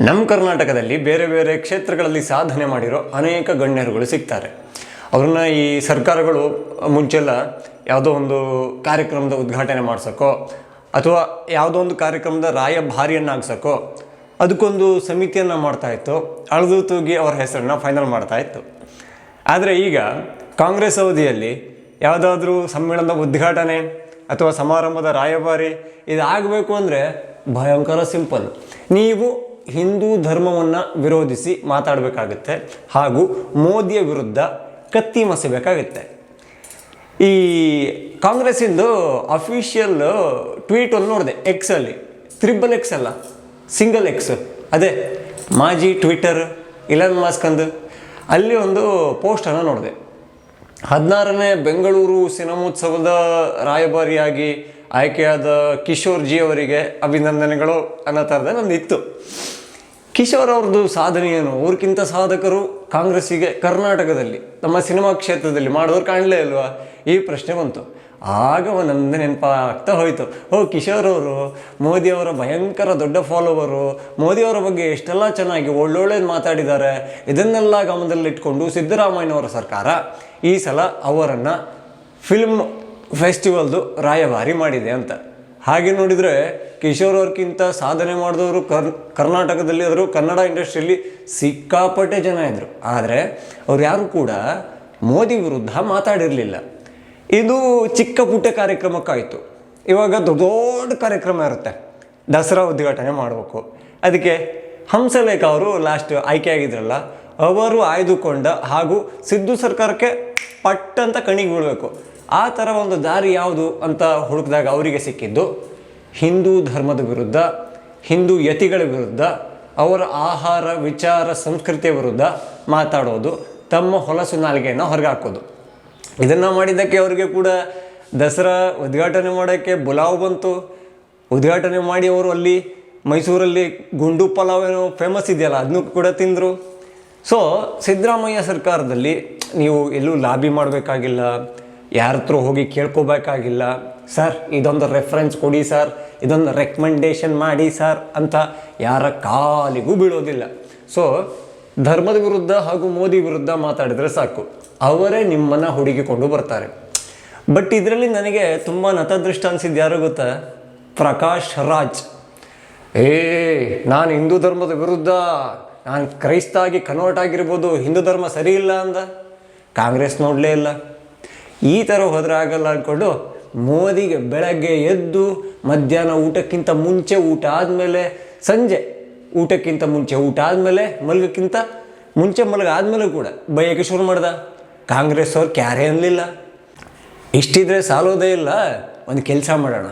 ನಮ್ಮ ಕರ್ನಾಟಕದಲ್ಲಿ ಬೇರೆ ಬೇರೆ ಕ್ಷೇತ್ರಗಳಲ್ಲಿ ಸಾಧನೆ ಮಾಡಿರೋ ಅನೇಕ ಗಣ್ಯರುಗಳು ಸಿಗ್ತಾರೆ. ಅವ್ರನ್ನ ಈ ಸರ್ಕಾರಗಳು ಮುಂಚೆಲ್ಲ ಯಾವುದೋ ಒಂದು ಕಾರ್ಯಕ್ರಮದ ಉದ್ಘಾಟನೆ ಮಾಡ್ಸೋಕ್ಕೋ ಅಥವಾ ಯಾವುದೋ ಒಂದು ಕಾರ್ಯಕ್ರಮದ ರಾಯಭಾರಿಯನ್ನಾಗ್ಸೋಕ್ಕೋ ಅದಕ್ಕೊಂದು ಸಮಿತಿಯನ್ನು ಮಾಡ್ತಾ ಇತ್ತು. ಅಳದು ತೂಗಿ ಅವರ ಹೆಸರನ್ನು ಫೈನಲ್ ಮಾಡ್ತಾ ಇತ್ತು. ಆದರೆ ಈಗ ಕಾಂಗ್ರೆಸ್ ಅವಧಿಯಲ್ಲಿ ಯಾವುದಾದ್ರೂ ಸಮ್ಮೇಳನದ ಉದ್ಘಾಟನೆ ಅಥವಾ ಸಮಾರಂಭದ ರಾಯಭಾರಿ ಇದಾಗಬೇಕು ಅಂದರೆ ಭಯಂಕರ ಸಿಂಪಲ್. ನೀವು ಹಿಂದೂ ಧರ್ಮವನ್ನು ವಿರೋಧಿಸಿ ಮಾತಾಡಬೇಕಾಗುತ್ತೆ ಹಾಗೂ ಮೋದಿಯ ವಿರುದ್ಧ ಕತ್ತಿ ಮಸಬೇಕಾಗುತ್ತೆ. ಈ ಕಾಂಗ್ರೆಸ್ಸಿಂದು ಅಫಿಷಿಯಲ್ ಟ್ವೀಟ್ ಒಂದು ನೋಡಿದೆ ಎಕ್ಸಲ್ಲಿ ತ್ರಿಬಲ್ ಎಕ್ಸ್ ಅಲ್ಲ ಸಿಂಗಲ್ ಎಕ್ಸ್ ಅದೇ, ಮಾಜಿ ಟ್ವಿಟರ್ ಇಲನ್ ಮಾಸ್ಕ್ ಅಂದು. ಅಲ್ಲಿ ಒಂದು ಪೋಸ್ಟನ್ನು ನೋಡಿದೆ. ಹದಿನಾರನೇ ಬೆಂಗಳೂರು ಸಿನಿಮೋತ್ಸವದ ರಾಯಭಾರಿಯಾಗಿ ಆಯ್ಕೆಯಾದ ಕಿಶೋರ್ ಜಿ ಅವರಿಗೆ ಅಭಿನಂದನೆಗಳು ಅನ್ನೋ ಥರದ ನಂದು ಇತ್ತು. ಕಿಶೋರ್ ಅವ್ರದ್ದು ಸಾಧನೆ ಏನು? ಅವ್ರಿಗಿಂತ ಸಾಧಕರು ಕಾಂಗ್ರೆಸ್ಸಿಗೆ ಕರ್ನಾಟಕದಲ್ಲಿ ನಮ್ಮ ಸಿನಿಮಾ ಕ್ಷೇತ್ರದಲ್ಲಿ ಮಾಡೋರು ಕಾಣಲೇ ಇಲ್ವಾ? ಈ ಪ್ರಶ್ನೆ ಬಂತು. ಆಗ ಒಂದೊಂದು ನೆನಪಾಗ್ತಾ ಹೋಯಿತು. ಓ, ಕಿಶೋರ್ ಅವರು ಮೋದಿಯವರ ಭಯಂಕರ ದೊಡ್ಡ ಫಾಲೋವರು ಮೋದಿಯವರ ಬಗ್ಗೆ ಎಷ್ಟೆಲ್ಲ ಚೆನ್ನಾಗಿ ಒಳ್ಳೊಳ್ಳೇದು ಮಾತಾಡಿದ್ದಾರೆ, ಇದನ್ನೆಲ್ಲ ಗಮನದಲ್ಲಿಟ್ಕೊಂಡು ಸಿದ್ದರಾಮಯ್ಯನವರ ಸರ್ಕಾರ ಈ ಸಲ ಅವರನ್ನು ಫಿಲ್ಮ್ ಫೆಸ್ಟಿವಲ್ದು ರಾಯಭಾರಿ ಮಾಡಿದೆ ಅಂತ. ಹಾಗೆ ನೋಡಿದರೆ ಕಿಶೋರ್ ಅವ್ರಿಗಿಂತ ಸಾಧನೆ ಮಾಡಿದವರು ಕರ್, ಕರ್ನಾಟಕದಲ್ಲಿ ಆದರೂ ಕನ್ನಡ ಇಂಡಸ್ಟ್ರಿಯಲ್ಲಿ ಸಿಕ್ಕಾಪಟ್ಟೆ ಜನ ಇದ್ದರು ಆದರೆ ಅವ್ರು ಯಾರು ಕೂಡ ಮೋದಿ ವಿರುದ್ಧ ಮಾತಾಡಿರಲಿಲ್ಲ. ಇದು ಚಿಕ್ಕ ಪುಟ್ಟ ಕಾರ್ಯಕ್ರಮಕ್ಕಾಯಿತು. ಇವಾಗ ದೊಡ್ಡ ದೊಡ್ಡ ಕಾರ್ಯಕ್ರಮ ಇರುತ್ತೆ. ದಸರಾ ಉದ್ಘಾಟನೆ ಮಾಡಬೇಕು. ಅದಕ್ಕೆ ಹಂಸಲೇಖ ಅವರು ಲಾಸ್ಟ್ ಆಯ್ಕೆ ಆಗಿದ್ರಲ್ಲ ಅವರು ಆಯ್ದುಕೊಂಡ ಹಾಗೂ ಸಿದ್ದು ಸರ್ಕಾರಕ್ಕೆ ಪಟ್ಟಂತ ಕಣಿಗೆ ಬೀಳಬೇಕು. ಆ ಥರ ಒಂದು ದಾರಿ ಯಾವುದು ಅಂತ ಹುಡುಕಿದಾಗ ಅವರಿಗೆ ಸಿಕ್ಕಿದ್ದು ಹಿಂದೂ ಧರ್ಮದ ವಿರುದ್ಧ, ಹಿಂದೂ ಯತಿಗಳ ವಿರುದ್ಧ, ಅವರ ಆಹಾರ, ವಿಚಾರ, ಸಂಸ್ಕೃತಿಯ ವಿರುದ್ಧ ಮಾತಾಡೋದು, ತಮ್ಮ ಹೊಲಸು ನಾಲಿಗೆಯನ್ನು ಹೊರಗೆ ಹಾಕೋದು ಇದನ್ನು ಮಾಡಿದ್ದಕ್ಕೆ ಅವರಿಗೆ ಕೂಡ ದಸರಾ ಉದ್ಘಾಟನೆ ಮಾಡೋಕ್ಕೆ ಬುಲಾವ್ ಬಂತು. ಉದ್ಘಾಟನೆ ಮಾಡಿ ಅವರು ಅಲ್ಲಿ ಮೈಸೂರಲ್ಲಿ ಗುಂಡು ಪಲಾವ್ ಏನೋ ಫೇಮಸ್ ಇದೆಯಲ್ಲ ಅದನ್ನು ಕೂಡ ತಿಂದರು. ಸೊ ಸಿದ್ದರಾಮಯ್ಯ ಸರ್ಕಾರದಲ್ಲಿ ನೀವು ಎಲ್ಲೂ ಲಾಬಿ ಮಾಡಬೇಕಾಗಿಲ್ಲ, ಯಾರ ಹತ್ರ ಹೋಗಿ ಕೇಳ್ಕೋಬೇಕಾಗಿಲ್ಲ. ಸರ್, ಇದೊಂದು ರೆಫರೆನ್ಸ್ ಕೊಡಿ ಸರ್, ಇದೊಂದು ರೆಕಮೆಂಡೇಶನ್ ಮಾಡಿ ಸರ್ ಅಂತ ಯಾರ ಕಾಲಿಗೂ ಬೀಳೋದಿಲ್ಲ. ಸೊ ಧರ್ಮದ ವಿರುದ್ಧ ಹಾಗೂ ಮೋದಿ ವಿರುದ್ಧ ಮಾತಾಡಿದರೆ ಸಾಕು. ಅವರೇ ನಿಮ್ಮನ್ನು ಹುಡುಗಿಕೊಂಡು ಬರ್ತಾರೆ. ಬಟ್ ಇದರಲ್ಲಿ ನನಗೆ ತುಂಬ ನತದೃಷ್ಟ ಅನಿಸಿದ್ದು ಯಾರು ಗೊತ್ತಾ? ಪ್ರಕಾಶ್ ರಾಜ್. ಏ, ನಾನು ಹಿಂದೂ ಧರ್ಮದ ವಿರುದ್ಧ ನಾನು ಕ್ರೈಸ್ತ ಆಗಿ ಕನ್ವರ್ಟ್ ಆಗಿರ್ಬೋದು ಹಿಂದೂ ಧರ್ಮ ಸರಿ ಇಲ್ಲ ಅಂದ. ಕಾಂಗ್ರೆಸ್ ನೋಡಲೇ ಇಲ್ಲ. ಈ ಥರ ಹೋದ್ರೆ ಆಗಲ್ಲ ಅಂದ್ಕೊಂಡು ಮೋದಿಗೆ ಬೆಳಗ್ಗೆ ಎದ್ದು ಮಧ್ಯಾಹ್ನ ಊಟಕ್ಕಿಂತ ಮುಂಚೆ ಊಟ ಆದಮೇಲೆ ಸಂಜೆ ಊಟಕ್ಕಿಂತ ಮುಂಚೆ ಊಟ ಆದಮೇಲೆ ಮಲಗಕ್ಕಿಂತ ಮುಂಚೆ ಮಲಗ ಆದಮೇಲೆ ಕೂಡ ಬೈಯಕ್ಕೆ ಶುರು ಮಾಡ್ದ. ಕಾಂಗ್ರೆಸ್ ಅವ್ರು ಕ್ಯಾರೇ ಅನ್ನಲಿಲ್ಲ ಇಷ್ಟಿದ್ರೆ ಸಾಲೋದೇ ಇಲ್ಲ. ಒಂದು ಕೆಲಸ ಮಾಡೋಣ.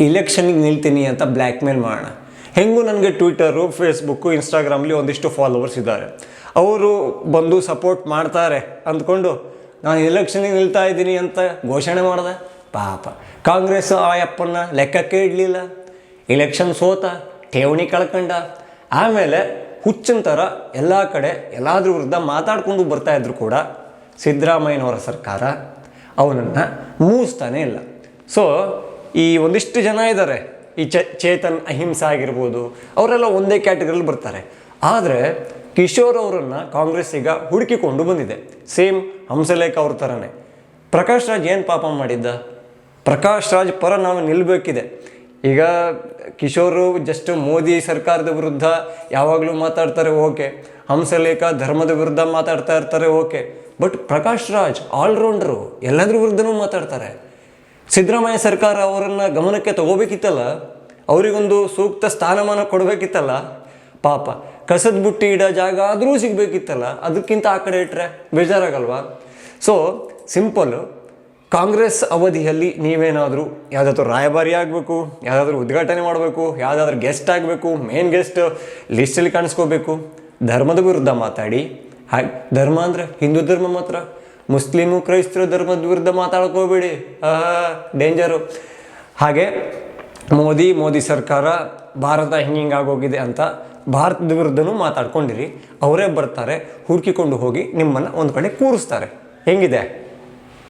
ಇಲೆಕ್ಷನ್ಗೆ ನಿಲ್ತೀನಿ ಅಂತ ಬ್ಲ್ಯಾಕ್ ಮೇಲ್ ಮಾಡೋಣ. ಹೆಂಗೂ ನನಗೆ ಟ್ವಿಟರು ಫೇಸ್ಬುಕ್ಕು ಇನ್ಸ್ಟಾಗ್ರಾಮಲ್ಲಿ ಒಂದಿಷ್ಟು ಫಾಲೋವರ್ಸ್ ಇದ್ದಾರೆ. ಅವರು ಬಂದು ಸಪೋರ್ಟ್ ಮಾಡ್ತಾರೆ ಅಂದ್ಕೊಂಡು ನಾನು ಎಲೆಕ್ಷನ್ಗೆ ನಿಲ್ತಾ ಇದ್ದೀನಿ ಅಂತ ಘೋಷಣೆ ಮಾಡಿದೆ. ಪಾಪ. ಕಾಂಗ್ರೆಸ್ ಆ ಲೆಕ್ಕಕ್ಕೆ ಇಡಲಿಲ್ಲ. ಎಲೆಕ್ಷನ್ ಸೋತ ಠೇವಣಿ ಕಳ್ಕಂಡ. ಆಮೇಲೆ ಹುಚ್ಚಿನ ಥರ ಎಲ್ಲ ಕಡೆ ಎಲ್ಲಾದ್ರ ವಿರುದ್ಧ ಮಾತಾಡ್ಕೊಂಡು ಬರ್ತಾ ಇದ್ರು ಕೂಡ ಸಿದ್ದರಾಮಯ್ಯನವರ ಸರ್ಕಾರ. ಅವನನ್ನು ಮೂಸ್ತಾನೇ ಇಲ್ಲ. ಸೊ ಈ ಒಂದಿಷ್ಟು ಜನ ಇದ್ದಾರೆ ಈ ಚ, ಚೇತನ್ ಅಹಿಂಸಾ ಆಗಿರ್ಬೋದು, ಅವರೆಲ್ಲ ಒಂದೇ ಕ್ಯಾಟಗರಿಲಿ ಬರ್ತಾರೆ. ಆದರೆ ಕಿಶೋರ್ ಅವರನ್ನು ಕಾಂಗ್ರೆಸ್ ಈಗ ಹುಡುಕಿಕೊಂಡು ಬಂದಿದೆ. ಸೇಮ್ ಹಂಸಲೇಖ ಅವ್ರ ಥರನೇ ಪ್ರಕಾಶ್ ರಾಜ್ ಏನು ಪಾಪ ಮಾಡಿದ್ದ? ಪ್ರಕಾಶ್ ರಾಜ್ ಪರ ನಾವು ನಿಲ್ಲಬೇಕಿದೆ ಈಗ ಕಿಶೋರು ಜಸ್ಟ್ ಮೋದಿ ಸರ್ಕಾರದ ವಿರುದ್ಧ ಯಾವಾಗಲೂ ಮಾತಾಡ್ತಾರೆ, ಓಕೆ. ಹಂಸಲೇಖ ಧರ್ಮದ ವಿರುದ್ಧ ಮಾತಾಡ್ತಾ ಇರ್ತಾರೆ, okay. But Prakash Raj allrounder ಎಲ್ಲದ್ರ ವಿರುದ್ಧನೂ ಮಾತಾಡ್ತಾರೆ. ಸಿದ್ದರಾಮಯ್ಯ ಸರ್ಕಾರ ಅವರನ್ನು ಗಮನಕ್ಕೆ ತಗೋಬೇಕಿತ್ತಲ್ಲ, ಅವರಿಗೊಂದು ಸೂಕ್ತ ಸ್ಥಾನಮಾನ ಕೊಡಬೇಕಿತ್ತಲ್ಲ, ಪಾಪ ಕಸದ ಬುಟ್ಟಿ ಇಡೋ ಜಾಗ ಆದರೂ ಸಿಗಬೇಕಿತ್ತಲ್ಲ, ಅದಕ್ಕಿಂತ ಆ ಕಡೆ ಇಟ್ಟರೆ ಬೇಜಾರಾಗಲ್ವಾ? ಸೊ ಸಿಂಪಲ್ಲು ಕಾಂಗ್ರೆಸ್ ಅವಧಿಯಲ್ಲಿ ನೀವೇನಾದರೂ ಯಾವುದಾದ್ರು ರಾಯಭಾರಿ ಆಗಬೇಕು, ಯಾವುದಾದ್ರೂ ಉದ್ಘಾಟನೆ ಮಾಡಬೇಕು, ಯಾವುದಾದ್ರು ಗೆಸ್ಟ್ ಆಗಬೇಕು ಮೇನ್ ಗೆಸ್ಟ್ ಲಿಸ್ಟಲ್ಲಿ ಕಾಣಿಸ್ಕೋಬೇಕು, ಧರ್ಮದ ವಿರುದ್ಧ ಮಾತಾಡಿ ಹಾಗೆ ಧರ್ಮ ಅಂದರೆ ಹಿಂದೂ ಧರ್ಮ ಮಾತ್ರ. ಮುಸ್ಲಿಮು ಕ್ರೈಸ್ತರ ಧರ್ಮದ ವಿರುದ್ಧ ಮಾತಾಡ್ಕೋಬೇಡಿ. ಡೇಂಜರು. ಹಾಗೆ ಮೋದಿ ಮೋದಿ ಸರ್ಕಾರ ಭಾರತ ಹಿಂಗೆ ಆಗೋಗಿದೆ ಅಂತ ಭಾರತದ ವಿರುದ್ಧನೂ ಮಾತಾಡ್ಕೊಂಡಿರಿ. ಅವರೇ ಬರ್ತಾರೆ ಹುಡುಕಿಕೊಂಡು ಹೋಗಿ ನಿಮ್ಮನ್ನು ಒಂದು ಕಡೆ ಕೂರಿಸ್ತಾರೆ. ಹೆಂಗಿದೆ?